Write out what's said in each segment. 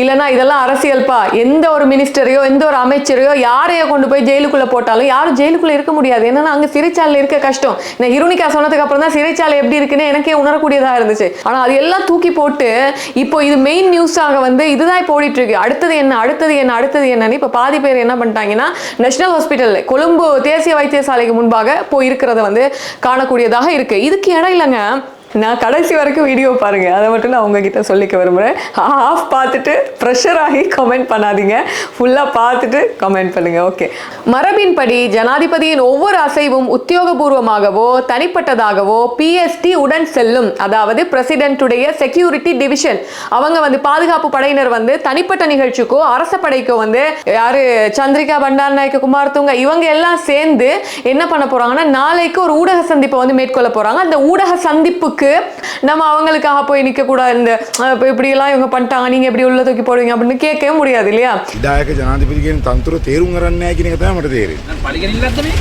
இல்லைன்னா இதெல்லாம் அரசியல்பா? எந்த ஒரு மினிஸ்டரையோ எந்த ஒரு அமைச்சரையோ யாரையோ கொண்டு போய் ஜெயிலுக்குள்ள போட்டாலும் யாரும் ஜெயிலுக்குள்ள இருக்க முடியாது. என்னன்னா அங்க சிறைச்சாலையில் இருக்க கஷ்டம். நான் ஹிரோனிகா சொன்னதுக்கு அப்புறம் தான் சிறைச்சாலை எப்படி இருக்குன்னு எனக்கே உணரக்கூடியதா இருந்துச்சு. ஆனா அது எல்லாம் தூக்கி போட்டு இப்போ இது மெயின் நியூஸாக வந்து இதுதான் இப்போ ஓடிட்டு இருக்கு அடுத்தது என்ன அடுத்தது என்ன அடுத்தது என்னன்னு இப்போ பாதி பேர் என்ன பண்ணிட்டாங்கன்னா நேஷனல் ஹாஸ்பிட்டல் கொழும்பு தேசிய வைத்தியசாலைக்கு முன்பாக போய் இருக்கிறத வந்து காணக்கூடியதாக இருக்கு. இதுக்கு இடம் இல்லைங்க. நான் கடைசி வரைக்கும் வீடியோ பாருங்க. அதை மட்டும் நான் உங்ககிட்ட சொல்லிக்க விரும்புகிறேன் ஆஃப் பார்த்துட்டு ப்ரெஷர் ஆகி கமெண்ட் பண்ணாதீங்க. ஃபுல்லாக பார்த்துட்டு கமெண்ட் பண்ணுங்க. ஓகே மரபின்படி ஜனாதிபதியின் ஒவ்வொரு அசைவும் உத்தியோகபூர்வமாகவோ தனிப்பட்டதாகவோ பிஎஸ்டி உடன் செல்லும். அதாவது பிரசிடென்ட்டுடைய செக்யூரிட்டி டிவிஷன் அவங்க வந்து பாதுகாப்பு படையினர் வந்து தனிப்பட்ட நிகழ்ச்சிக்கோ அரச படைக்கோ வந்து யாரு? சந்திரிகா பண்டார் நாயக்க குமார்த்துங்க இவங்க எல்லாம் சேர்ந்து என்ன பண்ண போறாங்கன்னா நாளைக்கு ஒரு ஊடக சந்திப்பை வந்து மேற்கொள்ள போறாங்க. அந்த ஊடக சந்திப்புக்கு நம்ம அவங்களுக்காக போய் நிக்க கூடாது இந்த அஹ், இப்ப இப்படி எல்லாம் இவங்க பண்ணிட்டாங்க நீங்க எப்படி உள்ள தூக்கி போடுவீங்க அப்படின்னு கேட்கவே முடியாது இல்லையா විදායක ජනාධිපතිගෙන් තන්තුර තේරුම් කරන්නේ කියන එක තමයි මට තේරෙන්නේ. පලිගනිල්ලක්ද මේ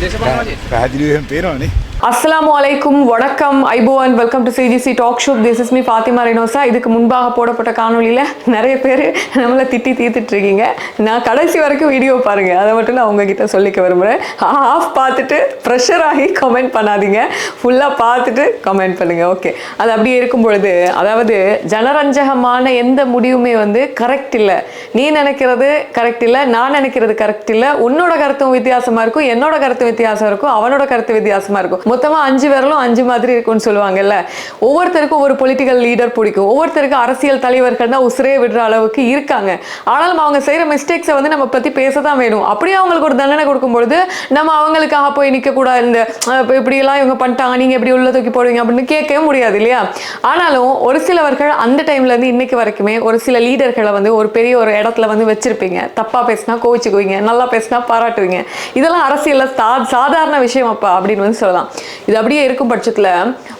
දේශපාලන වශයෙන් පැහැදිලිවම පේනවනේ. அஸ்ஸலாமு அலைக்கும் வணக்கம் and welcome to CGC talk show this is me Fathima Renosa இதுக்கு முன்பாக போடப்பட்ட காணொளியில் நிறைய பேர் நம்மளை திட்டி தீர்த்துட்டு இருக்கீங்க. நான் கடைசி வரைக்கும் வீடியோ பாருங்கள் அதை மட்டும் நான் உங்ககிட்ட சொல்லிக்க விரும்புகிறேன் ஆஃப் பார்த்துட்டு ப்ரெஷர் ஆகி கமெண்ட் பண்ணாதீங்க. ஃபுல்லாக பார்த்துட்டு கமெண்ட் பண்ணுங்கள் ஓகே அது அப்படியே இருக்கும் பொழுது அதாவது ஜனரஞ்சகமான எந்த முடிவுமே வந்து கரெக்ட் இல்லை. நீ நினைக்கிறது கரெக்ட் இல்லை நான் நினைக்கிறது கரெக்ட் இல்லை. உன்னோட கருத்தும் வித்தியாசமாக இருக்கும் என்னோட கருத்து வித்தியாசம் இருக்கும் அவனோட கருத்து வித்தியாசமாக இருக்கும். மொத்தமாக அஞ்சு விரலும் அஞ்சு மாதிரி இருக்கும்னு சொல்லுவாங்கல்ல. ஒவ்வொருத்தருக்கும் ஒவ்வொரு பொலிட்டிக்கல் லீடர் பிடிக்கும். ஒவ்வொருத்தருக்கும் அரசியல் தலைவர்கள் தான் உசிரே விடுற அளவுக்கு இருக்காங்க. ஆனாலும் அவங்க செய்கிற மிஸ்டேக்ஸை வந்து நம்ம பற்றி பேச தான் வேணும். அப்படியே அவங்களுக்கு ஒரு தண்டனை கொடுக்கும்பொழுது நம்ம அவங்களுக்காக போய் நிற்கக்கூடாது இந்த இப்போ இப்படியெல்லாம் இவங்க பண்ணிட்டாங்க நீங்கள் எப்படி உள்ள தூக்கி போடுவீங்க அப்படின்னு கேட்கவே முடியாது இல்லையா? ஆனாலும் ஒரு சிலவர்கள் அந்த டைம்லேருந்து இன்னைக்கு வரைக்குமே ஒரு சில லீடர்களை வந்து ஒரு பெரிய ஒரு இடத்துல வந்து வச்சுருப்பீங்க. தப்பாக பேசினா கோவிச்சுக்குவீங்க நல்லா பேசினா பாராட்டுவீங்க. இதெல்லாம் அரசியலில் சா சாதாரண விஷயம் அப்பா அப்படின்னு வந்து சொல்லலாம். இது அப்படியே இருக்கும் பட்சத்துல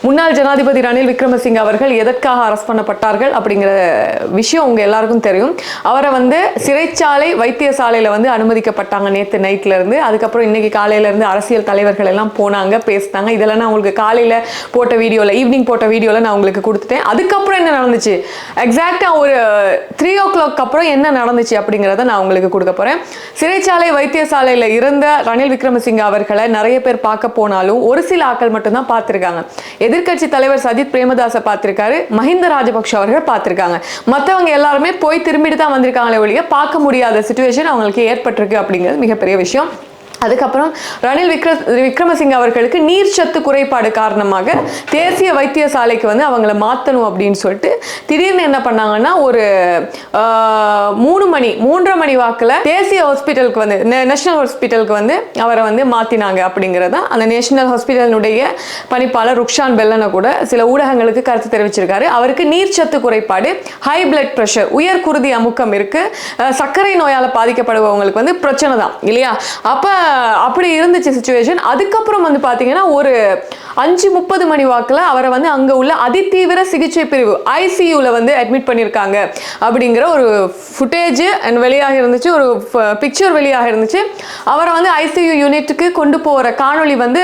முன்னாள் ஜனாதிபதி ரணில் விக்ரமசிங்க அவர்கள் எதற்காக அரஸ்ட் பண்ணப்பட்டார்கள் அப்படிங்கிற விஷயம் உங்கள் எல்லாருக்கும் தெரியும். அவரை வந்து சிறைச்சாலை வைத்தியசாலையில வந்து அனுமதிக்கப்பட்டாங்க நேத்து நைட்ல இருந்து. அதுக்கப்புறம் இன்னைக்கு காலையில இருந்து அரசியல் தலைவர்கள் எல்லாம் போனாங்க பேசினாங்க. இதெல்லாம் நான் உங்களுக்கு காலையில போட்ட வீடியோவில் ஈவினிங் போட்ட வீடியோவில் நான் உங்களுக்கு கொடுத்துட்டேன். அதுக்கப்புறம் என்ன நடந்துச்சு? எக்ஸாக்டா ஒரு த்ரீ ஓ கிளாக் அப்புறம் என்ன நடந்துச்சு அப்படிங்கிறத நான் உங்களுக்கு கொடுக்க போறேன். சிறைச்சாலை வைத்தியசாலையில இருந்த ரணில் விக்ரமசிங்க அவர்களை நிறைய பேர் பார்க்க போனாலும் ஒரு சில ஆக்கள் மட்டும்தான் பார்த்துருக்காங்க. எதிர்க்கட்சி தலைவர் சஜித் பிரேமதாச பார்த்துருக்காரு மஹிந்த ராஜபக்ஷ அவர்கள் பார்த்திருக்காங்க. மற்றவங்க எல்லாருமே போய் திரும்பிட்டு தான் வந்திருக்காங்களே ஒழிய பார்க்க முடியாத சுச்சுவேஷன் அவங்களுக்கு ஏற்பட்டிருக்கு அப்படிங்கிறது மிகப்பெரிய விஷயம். அதுக்கப்புறம் ரணில் விக்ர விக்ரமசிங்க அவர்களுக்கு நீர்ச்சத்து குறைபாடு காரணமாக தேசிய வைத்தியசாலைக்கு வந்து அவங்கள மாற்றணும் அப்படின்னு சொல்லிட்டு திடீர்னு என்ன பண்ணாங்கன்னா ஒரு மூணு மணி மூன்றரை மணி வாக்கில் தேசிய ஹாஸ்பிட்டலுக்கு வந்து நேஷனல் ஹாஸ்பிட்டலுக்கு வந்து அவரை வந்து மாற்றினாங்க அப்படிங்கிறத அந்த நேஷனல் ஹாஸ்பிட்டலினுடைய பணிப்பாளர் ருக்ஷான் பெல்லனை கூட சில ஊடகங்களுக்கு கருத்து தெரிவிச்சிருக்காரு. அவருக்கு நீர்ச்சத்து குறைபாடு ஹை பிளட் ப்ரெஷர் உயர் குருதி அமுக்கம் இருக்கு. சர்க்கரை நோயால் பாதிக்கப்படுபவங்களுக்கு வந்து பிரச்சனை தான் இல்லையா? அப்போ அப்படி இருந்துச்சு சுச்சுவேஷன் அதுக்கப்புறம் வந்து பார்த்தீங்கன்னா ஒரு அஞ்சு முப்பது மணி வாக்கில் அவரை வந்து அங்கே உள்ள அதிதீவிர சிகிச்சை பிரிவு ஐசியூவில் வந்து அட்மிட் பண்ணியிருக்காங்க அப்படிங்கிற ஒரு ஃபுட்டேஜ் வெளியாக இருந்துச்சு ஒரு பிக்சர் வெளியாக இருந்துச்சு. அவரை வந்து ஐசியூ யூனிட்டுக்கு கொண்டு போகிற காணொளி வந்து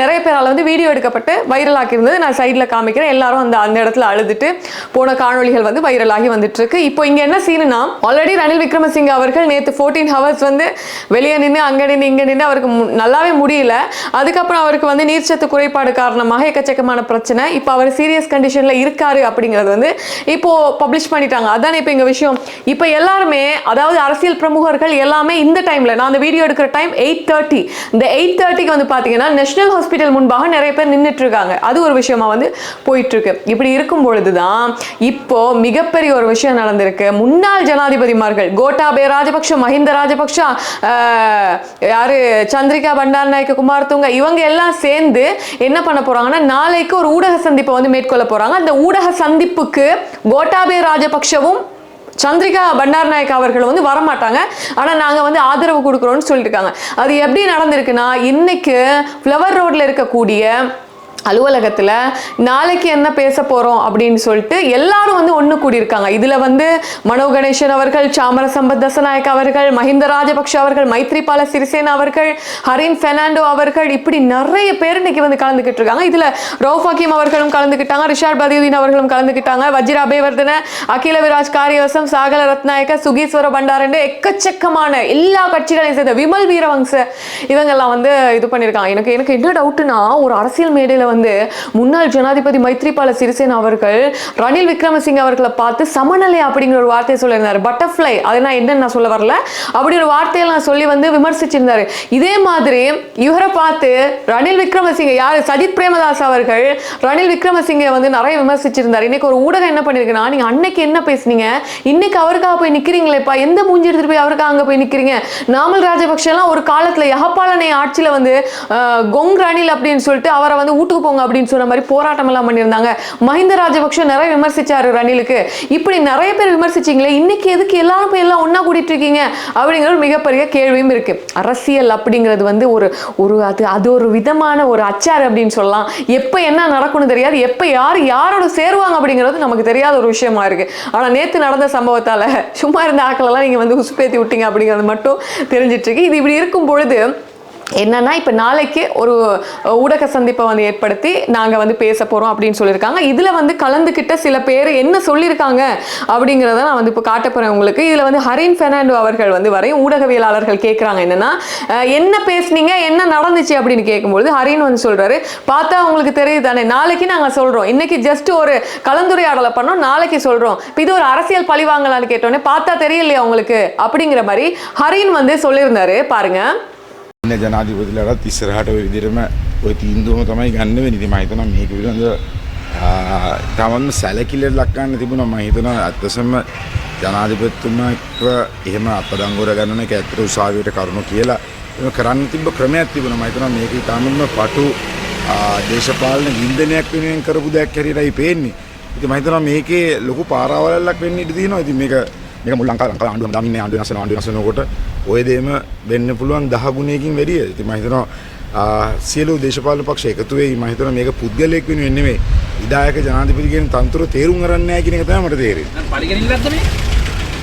நிறைய பேரால் வந்து வீடியோ எடுக்கப்பட்டு வைரலாக்கி இருந்தது. நான் சைடில் காமிக்கிறேன். எல்லாரும் அந்த அந்த இடத்துல அழுதுட்டு போன காணொளிகள் வந்து வைரலாகி வந்துட்டுருக்கு. இப்போ இங்கே என்ன சீனுனா ஆல்ரெடி ரணில் விக்ரமசிங்க அவர்கள் நேற்று ஃபோர்டீன் ஹவர்ஸ் வந்து வெளியே நின்று அங்கே நின்று இங்கே நின்று அவருக்கு மு- நல்லாவே முடியல. அதுக்கப்புறம் அவருக்கு வந்து நீர்ச்சத்து குறைபாடு காரணமாக எக்கச்சக்கமான பிரச்சனை. இப்போ அவர் சீரியஸ் கண்டிஷனில் இருக்காரு அப்படிங்கிறது வந்து இப்போ பப்ளிஷ் பண்ணிட்டாங்க. அதானே இப்போ எங்கள் விஷயம். இப்போ எல்லாருமே அதாவது அரசியல் பிரமுகர்கள் எல்லாமே இந்த டைமில் நான் அந்த வீடியோ எடுக்கிற டைம் எயிட் தேர்ட்டி இந்த எயிட் தேர்ட்டிக்கு வந்து பார்த்தீங்கன்னா நேஷனல் ஹாஸ்பிட்டல் முன்பாக நிறைய பேர் நின்றுட்டு இருக்காங்க அது ஒரு விஷயமா வந்து போயிட்டு இருக்கு இப்படி இருக்கும் பொழுது தான் இப்போ மிகப்பெரிய ஒரு விஷயம் நடந்திருக்கு. முன்னாள் ஜனாதிபதிமார்கள் கோட்டாபே ராஜபக்ஷ மஹிந்த ராஜபக்ஷ ஆஹ், யாரு? சந்திரிகா பண்டார் நாயக்க குமார் இவங்க எல்லாம் சேர்ந்து என்ன பண்ண போறாங்கன்னா நாளைக்கு ஒரு ஊடக சந்திப்பை வந்து மேற்கொள்ள போறாங்க. அந்த ஊடக சந்திப்புக்கு கோட்டாபே ராஜபக்ஷவும் சந்திரிகா பண்டார் நாயக் அவர்கள் வந்து வரமாட்டாங்க. ஆனால் நாங்கள் வந்து ஆதரவு கொடுக்குறோம்னு சொல்லியிருக்காங்க அது எப்படி நடந்திருக்குன்னா இன்னைக்கு ஃப்ளவர் ரோட்ல இருக்கக்கூடிய அலுவலகத்தில் நாளைக்கு என்ன பேச போகிறோம் அப்படின்னு சொல்லிட்டு எல்லாரும் வந்து ஒன்று கூடியிருக்காங்க. இதில் வந்து மனோ கணேசன் அவர்கள் சாமர சம்பத் தசநாயக் அவர்கள் மஹிந்த ராஜபக்ஷ அவர்கள் மைத்ரிபால சிறிசேனா அவர்கள் ஹரின் பெர்னாண்டோ அவர்கள் இப்படி நிறைய பேர் இன்னைக்கு வந்து கலந்துக்கிட்டு இருக்காங்க. இதில் ரவுஃப் ஹக்கீம் அவர்களும் கலந்துக்கிட்டாங்க ரிஷாட் பதியுதீன் அவர்களும் கலந்துக்கிட்டாங்க வஜ்ர அபேவர்தன அகில விராஜ் காரியவசம் சாகல ரத்நாயக்க சுகீஸ்வர பண்டாரண்டு எக்கச்சக்கமான எல்லா கட்சிகளையும் சேர்ந்த விமல் வீரவங்ச இவங்கெல்லாம் வந்து இது பண்ணியிருக்காங்க. எனக்கு எனக்கு என்ன டவுட்டுனா ஒரு அரசியல் மேடையில் வந்து முன்னாள் ஜனாதிபதி மைத்ரிபால சிறிசேனா அவர்கள் ரணில் விக்ரமசிங்க அவர்களை பார்த்து சமநிலை அப்படிங்கிற ஒரு வார்த்தையை சொல்லியிருந்தார். பட்டர்ஃப்ளை அதை நான் என்னன்னு நான் சொல்ல வரல. அப்படி ஒரு வார்த்தையெல்லாம் சொல்லி வந்து விமர்சிச்சிருந்தாரு. இதே மாதிரி இவரை பார்த்து ரணில் விக்ரமசிங்க யார்? சஜித் பிரேமதாஸ் அவர்கள் ரணில் விக்ரமசிங்க வந்து நிறைய விமர்சிச்சிருந்தார். இன்னைக்கு ஒரு ஊடகம் என்ன பண்ணியிருக்குன்னா நீங்க அன்னைக்கு என்ன பேசுனீங்க? இன்னைக்கு அவருக்காக போய் நிக்கிறீங்களேப்பா. எந்த மூஞ்சி எடுத்துட்டு போய் அவருக்காக அங்கே போய் நிக்கிறீங்க? நாமல் ராஜபக்ஷ எல்லாம் ஒரு காலத்தில் யகப்பாலனை ஆட்சியில் வந்து கொங் ரணில் அப்படின்னு சொல்லிட்டு அவரை வந்து வீட்டுக்கு போங்க அப்படின்னு சொன்ன மாதிரி போராட்டம் எல்லாம் பண்ணியிருந்தாங்க. மஹிந்த ராஜபக்ஷ நிறைய விமர்சிச்சாரு ரணிலுக்கு. இப்படி நிறைய பேர் விமர்சிச்சீங்களே இன்னைக்கு எதுக்கு எல்லாரும் போய் எல்லாம் ஒன்றா கூட்டிட்டு இருக்கீங்க? அப்படிங்கிற ஒரு மிகப்பெரிய கேள்வியும் இருக்கு. அரசியல் அப்படிங்கிறது வந்து ஒரு ஒரு அது அது ஒரு விதமான ஒரு அச்சார் அப்படின்னு சொல்லலாம். எப்போ என்ன நடக்கும்னு தெரியாது. எப்போ யார் யாரோட சேருவாங்க அப்படிங்கிறது நமக்கு தெரியாத ஒரு விஷயமா இருக்கு. ஆனால் நேற்று நடந்த சம்பவத்தால் சும்மா இருந்த ஆக்களெல்லாம் நீங்க வந்து உசுப்பேத்தி விட்டீங்க அப்படிங்கிறது மட்டும் தெரிஞ்சிட்ருக்கு இது இப்படி இருக்கும் பொழுது என்னன்னா இப்போ நாளைக்கு ஒரு ஊடக சந்திப்பை வந்து ஏற்படுத்தி நாங்கள் வந்து பேச போகிறோம் அப்படின்னு சொல்லியிருக்காங்க. இதில் வந்து கலந்துக்கிட்ட சில பேர் என்ன சொல்லியிருக்காங்க அப்படிங்கிறத நான் வந்து இப்போ காட்ட போகிறேன் உங்களுக்கு. இதில் வந்து ஹரின் ஃபெர்னாண்டோ அவர்கள் வந்து வரையும் ஊடகவியலாளர்கள் கேட்குறாங்க என்னன்னா என்ன பேசுனீங்க என்ன நடந்துச்சு அப்படின்னு கேட்கும்பொழுது ஹரின் வந்து சொல்கிறாரு பார்த்தா உங்களுக்கு தெரியுது தானே நாளைக்கு நாங்கள் சொல்கிறோம் இன்றைக்கி ஜஸ்ட் ஒரு கலந்துரையாடலை பண்ணோம் நாளைக்கு சொல்கிறோம் இது ஒரு அரசியல் பழி வாங்கலான்னு கேட்டோன்னே பார்த்தா தெரியலையா உங்களுக்கு? அப்படிங்கிற மாதிரி ஹரின் வந்து சொல்லியிருந்தாரு. பாருங்கள் ඉන්න ජනාධිපතිලටත් ඉස්සරහට ඔය විදිහටම ඔය තීන්දුවම තමයි ගන්න වෙන්නේ. ඉතින් මම හිතනවා මේක පිළිබඳව තමන්ම සැලකිල්ලට ලක් කරන්න තිබුණා. මම හිතනවා අත්‍යවශ්‍යම ජනාධිපතිතුමාව එහෙම අත්අඩංගුවට ගන්න එක ඇත්තට උසාවියට කරුණු කියලා එහෙම කරන්න තිබ්බ ක්‍රමයක් තිබුණා. මම හිතනවා මේක ඉතාමත්ම පටු ආ, දේශපාලන වින්දනයක් වෙනුවෙන් කරපු දෙයක් හැටියටයි පේන්නේ. ඉතින් මම හිතනවා මේකේ ලොකු පාරාවලල්ලක් වෙන්න ඉඩ තියෙනවා. ඉතින් මේක මේක මුල් ලංකා ලංකා ආණ්ඩුවම දමින්නේ ආණ්ඩුව නැසන ආණ්ඩුව නැසනකොට ඔය දේම වෙන්න පුළුවන් දහ ගුණයකින් වැඩිය. ඉතින් මම හිතනවා ආ, සියලු දේශපාලන පක්ෂ එකතු වෙයි. මම හිතනවා මේක පුද්ගලයෙක් වෙනුවෙන් නෙමෙයි. විධායක ජනාධිපති කියන තන්ත්‍ර තේරුම් ගන්න නැහැ කියන එක තමයි මට තේරෙන්නේ. පලිගෙනිල්ලක්ද මේ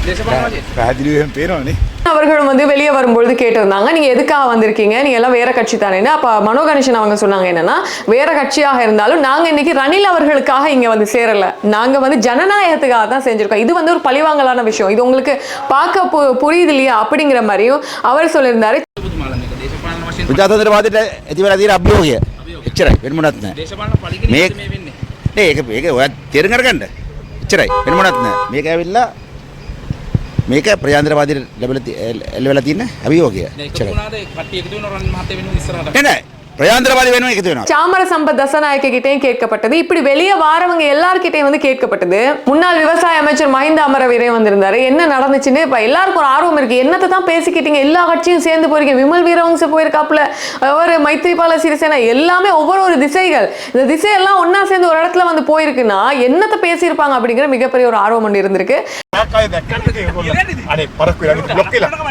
දේශපාලන වජේ පැහැදිලිව එහෙම පේනවනේ. அவர்களும் வந்து வெளியே வரும்பொழுது கேட்டிருந்தாங்க நீங்க எதுக்காக வந்திருக்கீங்க நீங்க எல்லாம் வேற கட்சி தானேன்னு அப்ப மனோ கணேசன் அவங்க சொன்னாங்க என்னன்னா வேற கட்சியாக இருந்தாலும் நாங்க இன்னைக்கு ரணில் அவர்களுக்காக இங்க வந்து சேரல நாங்க வந்து ஜனநாயகத்துக்காக தான் செஞ்சிருக்கோம் இது வந்து ஒரு பழிவாங்கலான விஷயம் இது உங்களுக்கு பார்க்க பு- புரியுது இல்லையா அப்படிங்கிற மாதிரியும் அவர் சொல்லியிருந்தாரு ඔබතුමාලා මේක දේශපාලන වශයෙන් ප්‍රජාතන්ත්‍රවාදයට ඇති වෙලා තියෙන අභියෝගය. එච්චරයි වෙන මොනවත් නැහැ. දේශපාලන පලිගෙනිල්ලද මේ- මේ වෙන්නේ නේ ඒක ඒක ඔය තේරුම් අරගන්න. එච්චරයි වෙන මොනවත් නැහැ. මේක ඇවිල්ලා මේක ප්‍රජාතන්ත්‍රවාදයට ලැබිලා තියෙන අභියෝගය. එච්චරයි. වුණාද කට්ටිය එකතු වෙනවා රන් මහත්තයා වෙනුවෙන් ඉස්සරහට නෑ නෑ சாமர சம்பத் தசநாயக்கிட்டையும் கேட்கப்பட்டது. இப்படி வெளியே வாரவங்க எல்லார்கிட்டையும் வந்து கேட்கப்பட்டது. முன்னாள் விவசாய அமைச்சர் மஹிந்த அமரவீரே வந்திருந்தாரு. என்ன நடந்துச்சுன்னு இப்ப எல்லாருக்கும் ஒரு ஆர்வம் இருக்கு. என்னத்தை தான் பேசிக்கிட்டீங்க? எல்லா கட்சியும் சேர்ந்து போயிருக்கீங்க விமல் வீரவங்க போயிருக்காப்ல ஒரு மைத்ரிபால சிறிசேனா. எல்லாமே ஒவ்வொரு ஒரு திசைகள். இந்த திசையெல்லாம் ஒன்னா சேர்ந்து ஒரு இடத்துல வந்து போயிருக்குன்னா என்னத்தை பேசியிருப்பாங்க அப்படிங்கிற மிகப்பெரிய ஒரு ஆர்வம் ஒன்று இருந்திருக்கு.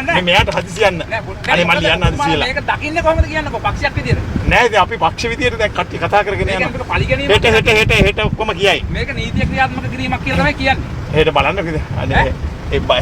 මේ මෙයාට හදිසි යන්න අනේ මල්ලි යන්න හදිසි වෙලා මේක දකින්නේ කොහමද කියන්නකෝ පක්ෂයක් විදියට. නෑ ඉතින් අපි පක්ෂ විදියට දැන් කට්ටිය කතා කරගෙන යනවා. හෙට හෙට හෙට හෙට ඔක්කොම කියයි. මේක නීතිය ක්‍රියාත්මක කිරීමක් කියලා තමයි කියන්නේ. හෙට බලන්නකද? අනේ இப்போ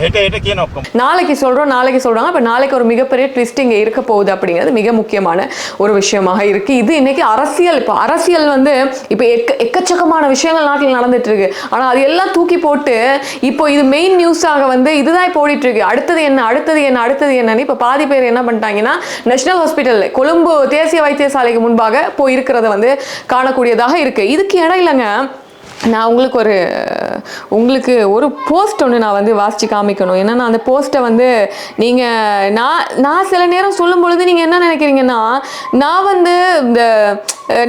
நாளைக்கு சொல்கிறோம் நாளைக்கு சொல்கிறாங்க இப்போ நாளைக்கு ஒரு மிகப்பெரிய ட்விஸ்ட் இருக்க போகுது அப்படிங்கிறது மிக முக்கியமான ஒரு விஷயமாக இருக்குது இது இன்றைக்கி அரசியல். இப்போ அரசியல் வந்து இப்போ எக்க எக்கச்சக்கமான விஷயங்கள் நாட்டில் நடந்துட்டு இருக்கு ஆனால் அது எல்லாம் தூக்கி போட்டு இப்போ இது மெயின் நியூஸாக வந்து இதுதான் போடிட்டு இருக்கு அடுத்தது என்ன அடுத்தது என்ன அடுத்தது என்னன்னு இப்போ பாதி பேர் என்ன பண்ணிட்டாங்கன்னா நேஷனல் ஹாஸ்பிட்டல் கொழும்பு தேசிய வைத்தியசாலைக்கு முன்பாக போய் இருக்கிறத வந்து காணக்கூடியதாக இருக்குது இதுக்கு இடையிலங்க நான் உங்களுக்கு ஒரு உங்களுக்கு ஒரு போஸ்ட் ஒன்று நான் வந்து வாசித்து காமிக்கணும். ஏன்னா நான் அந்த போஸ்ட்டை வந்து நீங்கள் நான் நான் சில நேரம் சொல்லும் பொழுது நீங்கள் என்ன நினைக்கிறீங்கன்னா நான் வந்து இந்த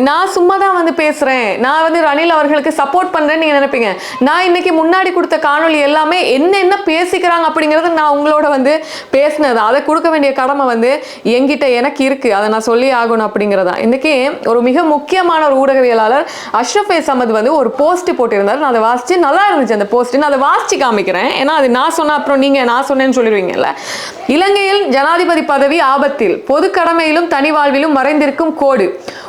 நான் சும்மா தான் வந்து பேசுகிறேன் நான் வந்து ரணில் அவர்களுக்கு சப்போர்ட் பண்ணுறேன்னு நீங்கள் நினைப்பீங்க. நான் இன்னைக்கு முன்னாடி கொடுத்த காணொளி எல்லாமே என்ன என்ன பேசிக்கிறாங்க அப்படிங்கிறது நான் உங்களோட வந்து பேசினது. அதை கொடுக்க வேண்டிய கடமை வந்து என்கிட்ட எனக்கு இருக்குது அதை நான் சொல்லி ஆகணும் அப்படிங்கிறதா. இன்றைக்கி ஒரு மிக முக்கியமான ஒரு ஊடகவியலாளர் அஷ்ரஃப் சமத் வந்து ஒரு போஸ்ட் போட்டிருந்தார். நான் அதை வாசித்து நல்லா இருந்துச்சு அந்த போஸ்ட் நான் அதை வாசித்து காமிக்கிறேன். ஏன்னா அது நான் சொன்ன அப்புறம் நீங்கள் நான் சொன்னேன்னு சொல்லிடுவீங்கல்ல. இலங்கையில் ஜனாதிபதி பதவி ஆபத்தில் பொது கடமையிலும் தனி வாழ்விலும் மறைந்திருக்கும் கோடு.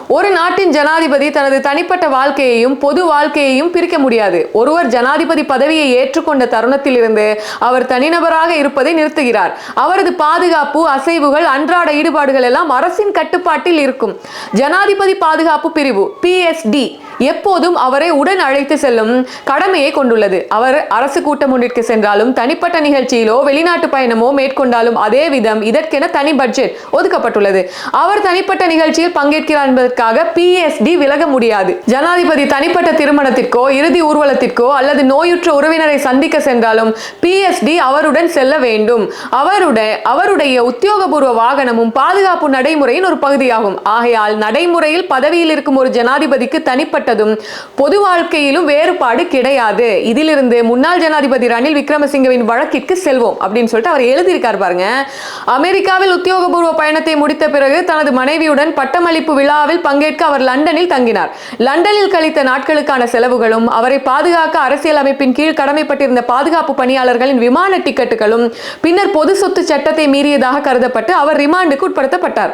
ஒரு நாட்டின் ஜனாதிபதி தனது தனிப்பட்ட வாழ்க்கையையும் பொது வாழ்க்கையையும் பிரிக்க முடியாது. ஒருவர் ஜனாதிபதி பதவியை ஏற்றுக்கொண்ட தருணத்திலிருந்து அவர் தனிநபராக இருப்பதை நிறுத்துகிறார். அவரது பாதுகாப்பு அசைவுகள் அன்றாட ஈடுபாடுகள் எல்லாம் அரசின் கட்டுப்பாட்டில் இருக்கும். ஜனாதிபதி பாதுகாப்பு பிரிவு பிஎஸ்டி எப்போதும் அவரை உடன் அழைத்து செல்லும் கடமையை கொண்டுள்ளது. அவர் அரசு கூட்டம் ஒன்றிற்கு சென்றாலும் தனிப்பட்ட நிகழ்ச்சியிலோ வெளிநாட்டு பயணமோ மேற்கொண்டாலும் அதே விதம் இதற்கென தனி பட்ஜெட் ஒதுக்கப்பட்டுள்ளது. அவர் தனிப்பட்ட நிகழ்ச்சியில் பங்கேற்கிறார் என்பதற்காக பிஎஸ்டி விலக முடியாது. ஜனாதிபதி தனிப்பட்ட திருமணத்திற்கோ இறுதி ஊர்வலத்திற்கோ அல்லது நோயுற்ற உறவினரை சந்திக்க சென்றாலும் பிஎஸ்டி அவருடன் செல்ல வேண்டும். அவருடைய அவருடைய உத்தியோகபூர்வ வாகனமும் பாதுகாப்பு நடைமுறையின் ஒரு பகுதியாகும். ஆகையால் நடைமுறையில் பதவியில் இருக்கும் ஒரு ஜனாதிபதிக்கு தனிப்பட்டதும் பொது வாழ்க்கையிலும் வேறுபாடு கிடையாது. இதிலிருந்து முன்னாள் ஜனாதிபதி ரணில் விக்ரமசிங்கவின் வழக்கிற்கு செல்வோம் அப்படின்னு சொல்லிட்டு அவர் எழுதியிருக்கார் பாருங்க. அமெரிக்காவில் உத்தியோகபூர்வ பயணத்தை முடித்த பிறகு தனது மனைவியுடன் பட்டமளிப்பு விழாவில் பங்கேற்க அவர் லண்டனில் தங்கினார். லண்டனில் கழித்த நாட்களுக்கான செலவுகளும் அவரை பாதுகாக்க அரசியல் அமைப்பின் கீழ் கடமைப்பட்டிருந்த பாதுகாப்பு பணியாளர்களின் விமான டிக்கெட்டுகளும் பின்னர் பொது சொத்து சட்டத்தை மீறியதாக கருதப்பட்டு அவர் ரிமாண்டுக்கு உட்படுத்தப்பட்டார்.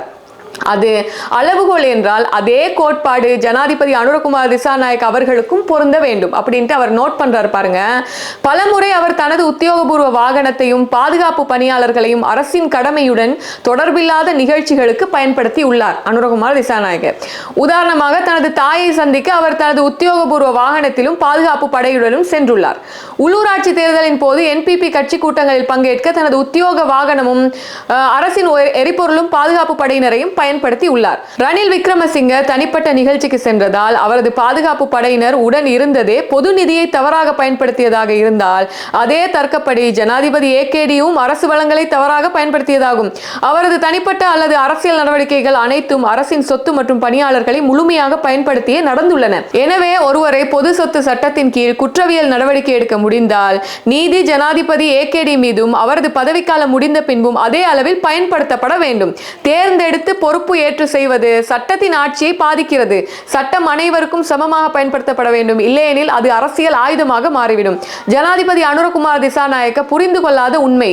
அது அளவுகோல் என்றால் அதே கோட்பாடு ஜனாதிபதி அனுரகுமார் திசாநாயக் அவர்களுக்கும் பொருந்த வேண்டும் அப்படின்ட்டு அவர் நோட் பண்றாரு பாருங்க. பலமுறை அவர் தனது உத்தியோகபூர்வ வாகனத்தையும் பாதுகாப்பு பணியாளர்களையும் அரசின் கடமையுடன் தொடர்பில்லாத நிகழ்ச்சிகளுக்கு பயன்படுத்தி உள்ளார் அனுரகுமார் திசாநாயகர். உதாரணமாக தனது தாயை சந்திக்க அவர் தனது உத்தியோகபூர்வ வாகனத்திலும் பாதுகாப்பு படையுடனும் சென்றுள்ளார். உள்ளூராட்சி தேர்தலின் போது என்பிபி கட்சி கூட்டங்களில் பங்கேற்க தனது உத்தியோக வாகனமும் அரசின் ஒ- எரிபொருளும் பாதுகாப்பு படையினரையும் பயன்படுத்தி உள்ளார் ரணில் விக்ரமசிங்க தனிப்பட்ட நிகழ்ச்சிக்கு சென்றதால் அவரது பாதுகாப்பு படையினர் உடன் இருந்ததே பொது நிதியை தவறாக பயன்படுத்தியதாக இருந்தால் அதே தர்க்கப்படி ஜனாதிபதி ஏகேடியும் அரசு வளங்களை தவறாக பயன்படுத்தியதாகும். அவரது தனிப்பட்ட அல்லது அரசியல் நடவடிக்கைகள் அனைத்தும் அரசின் சொத்து மற்றும் பணியாளர்களை முழுமையாக பயன்படுத்தியே நடந்துள்ளன. எனவே ஒருவரை பொது சொத்து சட்டத்தின் கீழ் குற்றவியல் நடவடிக்கை எடுக்க முடிந்தால் நீதி ஜனாதிபதி ஏகேடி மீதும் அவரது பதவிக்காலம் முடிந்த பின்பும் அதே அளவில் பயன்படுத்தப்பட வேண்டும். தேர்ந்தெடுத்து பொறுப்பு ஏற்று செய்வது சட்டத்தின் ஆட்சியை பாதிக்கிறது. சட்டம் அனைவருக்கும் சமமாக பயன்படுத்தப்பட வேண்டும். இல்லையெனில் அது அரசியல் ஆயுதமாக மாறிவிடும். ஜனாதிபதி அனுரகுமார் திசாநாயக்க புரிந்து கொள்ளாத உண்மை.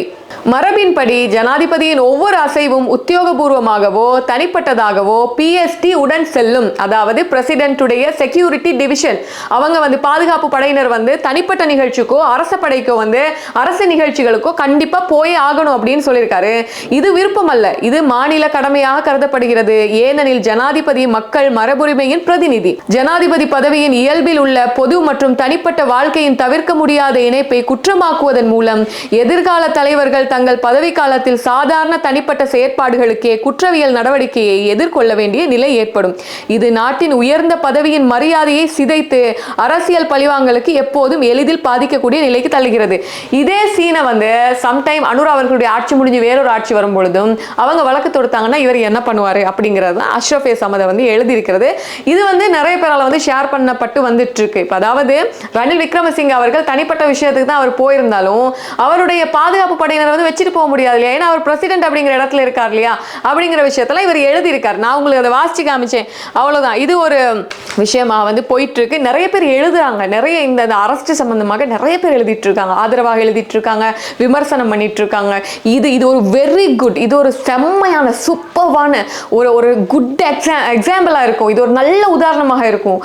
மரபின்படி ஜனாதிபதியின் ஒவ்வொரு அசைவும் உத்தியோகபூர்வமாகவோ தனிப்பட்டதாகவோ பிஎஸ்டி உடன் செல்லும். அதாவது பிரசிடென்ட்டுடைய செக்யூரிட்டி டிவிஷன். அவங்க வந்து பாதுகாப்பு படையினர் வந்து தனிப்பட்ட நிகழ்ச்சிக்கோ அரச படைக்கோ வந்து அரசு நிகழ்ச்சிகளுக்கோ கண்டிப்பாக போயே ஆகணும் அப்படின்னு சொல்லியிருக்காரு. இது விருப்பம் அல்ல இது மாநில கடமையாக கருதப்படுகிறது. ஏனெனில் ஜனாதிபதி மக்கள் மரபுரிமையின் பிரதிநிதி. ஜனாதிபதி பதவியின் இயல்பில் உள்ள பொது மற்றும் தனிப்பட்ட வாழ்க்கையின் தவிர்க்க முடியாத இணைப்பை குற்றமாக்குவதன் மூலம் எதிர்கால தலைவர்கள் அவர்கள் தங்கள் பதவி காலத்தில் சாதாரண தனிப்பட்ட செயற்பாடுகளுக்கே குற்றவியல் நடவடிக்கையை எதிர்கொள்ள வேண்டிய நிலை ஏற்படும். இது நாட்டின் உயர்ந்த பதவியின் மரியாதையை சிதைத்து அரசியல் பழிவாங்கலுக்கு எப்போதும் எளிதில் பாதிக்கக்கூடிய நிலைக்கு தள்ளுகிறது. இதே சீனை வந்து சம்டைம் அனுர் அவர்களுடைய ஆட்சி முடிஞ்சு வேறொரு ஆட்சி வரும் பொழுதும் அவங்க வழக்கு தொடுத்தாங்கன்னா இவர் என்ன பண்ணுவார் அப்படிங்கிறது தான் அஷ்ரஃபே சமதை வந்து எழுதியிருக்கிறது. இது வந்து நிறைய பேரால் வந்து ஷேர் பண்ணப்பட்டு வந்துட்டு இருக்கு இப்போ அதாவது ரணில் விக்ரமசிங்க அவர்கள் தனிப்பட்ட விஷயத்துக்கு தான் அவர் போயிருந்தாலும் அவருடைய பாதுகாப்பு படையினர் வந்து வச்சுட்டு போக முடியாது இல்லையா? ஏன்னா அவர் பிரசிடென்ட் அப்படிங்கிற இடத்துல இருக்கார் இல்லையா? அப்படிங்கிற விஷயத்தில் இவர் எழுதியிருக்கார். நான் உங்களுக்கு அதை வாசிச்சு காமிச்சேன். அவ்வளோதான் இது ஒரு விஷயமாக வந்து போயிட்டு இருக்கு நிறைய பேர் எழுதுறாங்க. நிறைய இந்த அரசு சம்பந்தமாக நிறைய பேர் எழுதிட்டு இருக்காங்க ஆதரவாக எழுதிட்டு இருக்காங்க விமர்சனம் பண்ணிட்டு இருக்காங்க இது இது ஒரு வெரி குட் இது ஒரு செம்மையான சூப்பர்வான ஒரு ஒரு குட் எக்ஸா எக்ஸாம்பிளாக இருக்கும். இது ஒரு நல்ல உதாரணமாக இருக்கும்.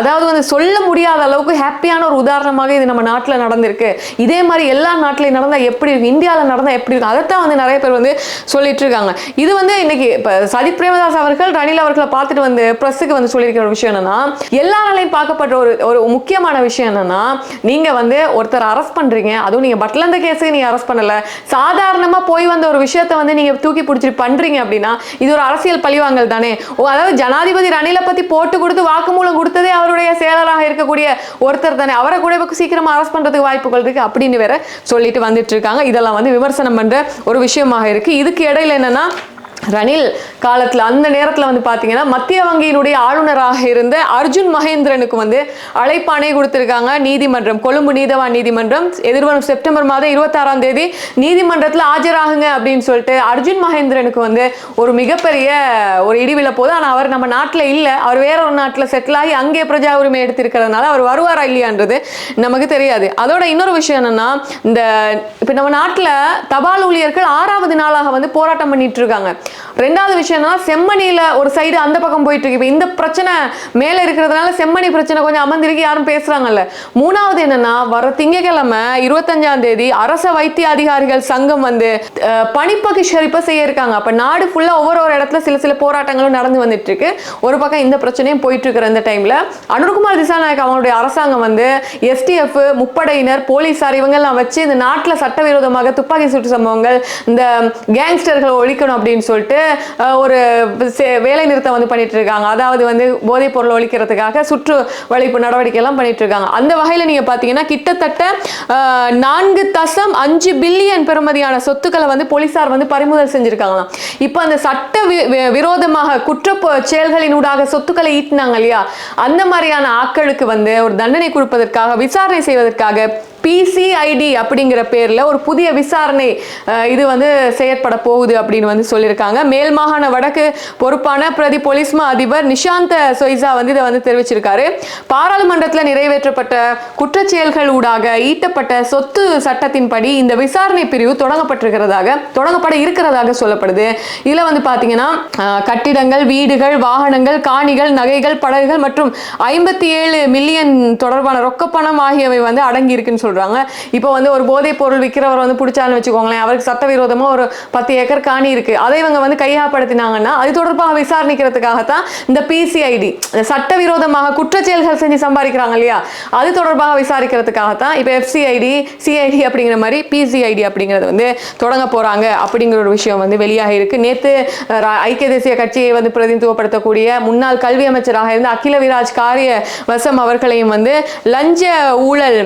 அதாவது வந்து சொல்ல முடியாத அளவுக்கு ஹாப்பியான ஒரு உதாரணமாக இது நம்ம நாட்டில் நடந்திருக்கு. இதே மாதிரி எல்லா நாட்டிலையும் நடந்தால் எப்படி இருக்கு? இந்தியாவில் நடந்தால் எப்படி இருக்கும்? அதைத்தான் வந்து நிறைய பேர் வந்து சொல்லிட்டு இருக்காங்க இது வந்து இன்னைக்கு இப்போ சஜித் பிரேமதாஸ் அவர்கள் ரணில் அவர்களை பார்த்துட்டு வந்து ப்ரெஸ்ஸுக்கு வந்து சொல்லியிருக்கிற ஒரு விஷயம் என்னன்னா எல்லாராலையும் பார்க்கப்படுற ஒரு ஒரு முக்கியமான விஷயம் என்னன்னா நீங்க வந்து ஒருத்தர் அரெஸ்ட் பண்றீங்க. அதுவும் நீங்க பட்லந்த கேஸுக்கு நீங்க அரெஸ்ட் பண்ணல. சாதாரணமா போய் வந்த ஒரு விஷயத்தை வந்து நீங்க தூக்கி பிடிச்சிட்டு பண்றீங்க அப்படின்னா இது ஒரு அரசியல் பழிவாங்கல் தானே. ஓ அதாவது ஜனாதிபதி ரணிலை பத்தி போட்டு கொடுத்து வாக்குமூலம் கொடுத்ததே அவருடைய செயலராக இருக்கக்கூடிய ஒருத்தர் தானே. அவரை கூட சீக்கிரமா அரெஸ்ட் பண்றதுக்கு வாய்ப்புகள் இருக்கு. அப்படின்னு வேற சொல்லிட்டு வந்துட்டு இருக்காங்க. இதெல்லாம் வந்து விமர்சனம் பண்ற ஒரு விஷயமாக இருக்கு. இதுக்கு இடையில என்னன்னா ரணில் காலத்தில் அந்த நேரத்தில் வந்து பார்த்தீங்கன்னா மத்திய வங்கியினுடைய ஆளுநராக இருந்த அர்ஜுன் மகேந்திரனுக்கு வந்து அழைப்பாணை கொடுத்துருக்காங்க. நீதிமன்றம் கொழும்பு நீதவான் நீதிமன்றம். எதிர்வரும் செப்டம்பர் மாதம் இருபத்தாறாம் தேதி நீதிமன்றத்தில் ஆஜராகுங்க அப்படின்னு சொல்லிட்டு அர்ஜுன் மகேந்திரனுக்கு வந்து ஒரு மிகப்பெரிய ஒரு இடிவில போது ஆனால் அவர் நம்ம நாட்டில் இல்லை. அவர் வேற ஒரு நாட்டில் செட்டில் ஆகி அங்கே பிரஜா உரிமை எடுத்திருக்கிறதுனால அவர் வருவாரா இல்லையான்றது நமக்கு தெரியாது. அதோட இன்னொரு விஷயம் என்னன்னா இந்த இப்போ நம்ம நாட்டில் தபால் ஊழியர்கள் ஆறாவது நாளாக வந்து போராட்டம் பண்ணிட்டு இருக்காங்க. ரெண்டாவது விஷயம்னா செம்மணியில ஒரு சைடு அந்த பக்கம் போயிட்டு இருக்கு. இப்போ இந்த பிரச்சனை மேலே இருக்கிறதுனால செம்மணி பிரச்சனை கொஞ்சம் அமர்ந்திருக்கு யாரும் பேசுறாங்கல்ல. மூணாவது என்னன்னா வர திங்கட்கிழமை இருபத்தஞ்சாம் தேதி அரச வைத்திய அதிகாரிகள் சங்கம் வந்து அஹ், பணிப்பகிஷ்கரிப்பை செய்ய இருக்காங்க. அப்ப நாடு ஃபுல்லா ஒவ்வொரு ஒரு இடத்துல சில சில போராட்டங்களும் நடந்து வந்துட்டு இருக்கு. ஒரு பக்கம் இந்த பிரச்சனையும் போயிட்டு இருக்கிற இந்த டைம்ல அனுர்குமார் திசாநாயக் அவங்களுடைய அரசாங்கம் வந்து எஸ்டிஎஃப் முப்படையினர் போலீசார் இவங்கெல்லாம் வச்சு இந்த நாட்டில் சட்டவிரோதமாக துப்பாக்கி சூட்டு சம்பவங்கள் இந்த கேங்ஸ்டர்களை ஒழிக்கணும் அப்படின்னு சொல்லிட்டு சொல்லிட்டு ஒரு வேலை நிறுத்தம் வந்து பண்ணிட்டு இருக்காங்க அதாவது வந்து போதைப் பொருளை ஒழிக்கிறதுக்காக சுற்று வளைப்பு நடவடிக்கை எல்லாம் பண்ணிட்டு இருக்காங்க அந்த வகையில் நீங்க பாத்தீங்கன்னா கிட்டத்தட்ட நான்கு தசம் அஞ்சு பில்லியன் பெறுமதியான சொத்துக்களை வந்து போலீசார் வந்து பறிமுதல் செஞ்சிருக்காங்களாம் இப்போ அந்த சட்ட வி- விரோதமாக குற்ற செயல்களின் செயல்களினூடாக சொத்துக்களை ஈட்டினாங்க இல்லையா? அந்த மாதிரியான ஆக்களுக்கு வந்து ஒரு தண்டனை கொடுப்பதற்காக விசாரணை செய்வதற்காக பிசிஐடி அப்படிங்கிற பேரில் ஒரு புதிய விசாரணை இது வந்து செயற்பட போகுது அப்படின்னு வந்து சொல்லியிருக்காங்க. மேல் மாகாண வடக்கு பொறுப்பான பிரதி பொலிஸ்மா அதிபர் நிஷாந்த சொய்சா வந்து இதை வந்து தெரிவிச்சிருக்காரு. பாராளுமன்றத்தில் நிறைவேற்றப்பட்ட குற்றச்செயல்கள் ஊடாக ஈட்டப்பட்ட சொத்து சட்டத்தின்படி இந்த விசாரணை பிரிவு தொடங்கப்பட்டிருக்கிறதாக தொடங்கப்பட இருக்கிறதாக சொல்லப்படுது. இதில் வந்து பார்த்தீங்கன்னா கட்டிடங்கள் வீடுகள் வாகனங்கள் காணிகள் நகைகள் படகுகள் மற்றும் ஐம்பத்தி ஏழு மில்லியன் தொடர்பான ரொக்கப்பணம் ஆகியவை வந்து அடங்கி சொல்கிறாங்க சொல்கிறாங்க இப்போ வந்து ஒரு போதைப் பொருள் விற்கிறவர் வந்து பிடிச்சாலும் வச்சுக்கோங்களேன் அவருக்கு சட்டவிரோதமாக ஒரு பத்து ஏக்கர் காணி இருக்கு. அதை இவங்க வந்து கையாப்படுத்தினாங்கன்னா அது தொடர்பாக விசாரணிக்கிறதுக்காகத்தான் இந்த பிசிஐடி சட்டவிரோதமாக குற்றச்செயல்கள் செஞ்சு சம்பாதிக்கிறாங்க இல்லையா? அது தொடர்பாக விசாரிக்கிறதுக்காகத்தான் இப்போ எஃப்சிஐடி சிஐடி அப்படிங்கிற மாதிரி பிசிஐடி அப்படிங்கிறது வந்து தொடங்க போறாங்க அப்படிங்கிற ஒரு விஷயம் வந்து வெளியாக இருக்கு. நேத்து ஐக்கிய தேசிய கட்சியை வந்து பிரதிநிதித்துவப்படுத்தக்கூடிய முன்னாள் கல்வி அமைச்சராக இருந்த அகில விராஜ் காரிய வசம் அவர்களையும் வந்து லஞ்ச ஊழல்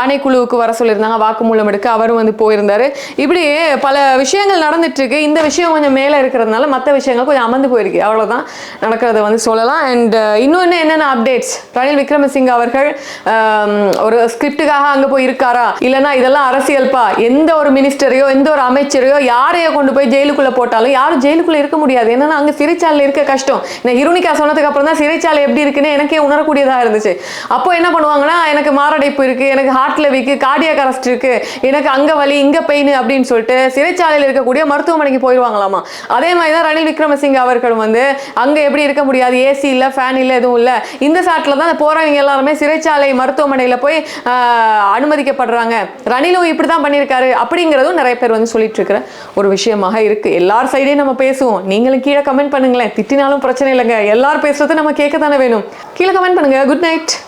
ஆணை ஆணைக்குழுவுக்கு வர சொல்லியிருந்தாங்க வாக்குமூலம் எடுக்க அவரும் வந்து போயிருந்தாரு. இப்படி பல விஷயங்கள் நடந்துட்டு இருக்கு இந்த விஷயம் கொஞ்சம் மேலே இருக்கிறதுனால மற்ற விஷயங்கள் கொஞ்சம் அமர்ந்து போயிருக்கு. அவ்வளவுதான் நடக்கிறத வந்து சொல்லலாம். அண்ட் uh, இன்னொன்று என்னென்ன அப்டேட்ஸ் ரணில் விக்ரமசிங்க அவர்கள் um, ஒரு ஸ்கிரிப்டுக்காக அங்கே போய் இருக்காரா? இல்லைன்னா இதெல்லாம் அரசியல்பா? எந்த ஒரு மினிஸ்டரையோ எந்த ஒரு அமைச்சரையோ யாரையோ கொண்டு போய் ஜெயிலுக்குள்ள போட்டாலும் யாரும் ஜெயிலுக்குள்ள இருக்க முடியாது. என்னன்னா அங்கே சிறைச்சாலையில் இருக்க கஷ்டம். நான் ஹிருனிகா சொன்னதுக்கு அப்புறம் தான் சிறைச்சாலை எப்படி இருக்குன்னு எனக்கே உணரக்கூடியதாக இருந்துச்சு. அப்போ என்ன பண்ணுவாங்கன்னா எனக்கு மாரடைப்பு இருக்கு எனக்கு ஹார்ட்ல வீக்கு கார்டியாக் அரெஸ்ட் இருக்கு. எனக்கு அங்க வலி இங்க பெயின் அப்படின்னு சொல்லிட்டு சிறைச்சாலையில் இருக்கக்கூடிய மருத்துவமனைக்கு போயிடுவாங்களாமா அதே மாதிரி தான் ரணில் விக்ரமசிங்க அவர்களும் வந்து அங்க எப்படி இருக்க முடியாது? ஏசி இல்ல ஃபேன் இல்ல எதுவும் இல்ல. இந்த சாட்டில் தான் போகிறவங்க போறவங்க எல்லாருமே சிறைச்சாலை மருத்துவமனையில போய் அனுமதிக்கப்படுறாங்க. ரணிலும் இப்படி தான் பண்ணியிருக்காரு அப்படிங்கிறதும் நிறைய பேர் வந்து சொல்லிட்டு இருக்கிற ஒரு விஷயமாக இருக்கு. எல்லார் சைடையும் நம்ம பேசுவோம். நீங்களும் கீழே கமெண்ட் பண்ணுங்களேன். திட்டினாலும் பிரச்சனை இல்லைங்க. எல்லாரும் பேசுறது நம்ம கேட்க தானே வேணும். கீழே கமெண்ட் பண்ணுங்க. Good night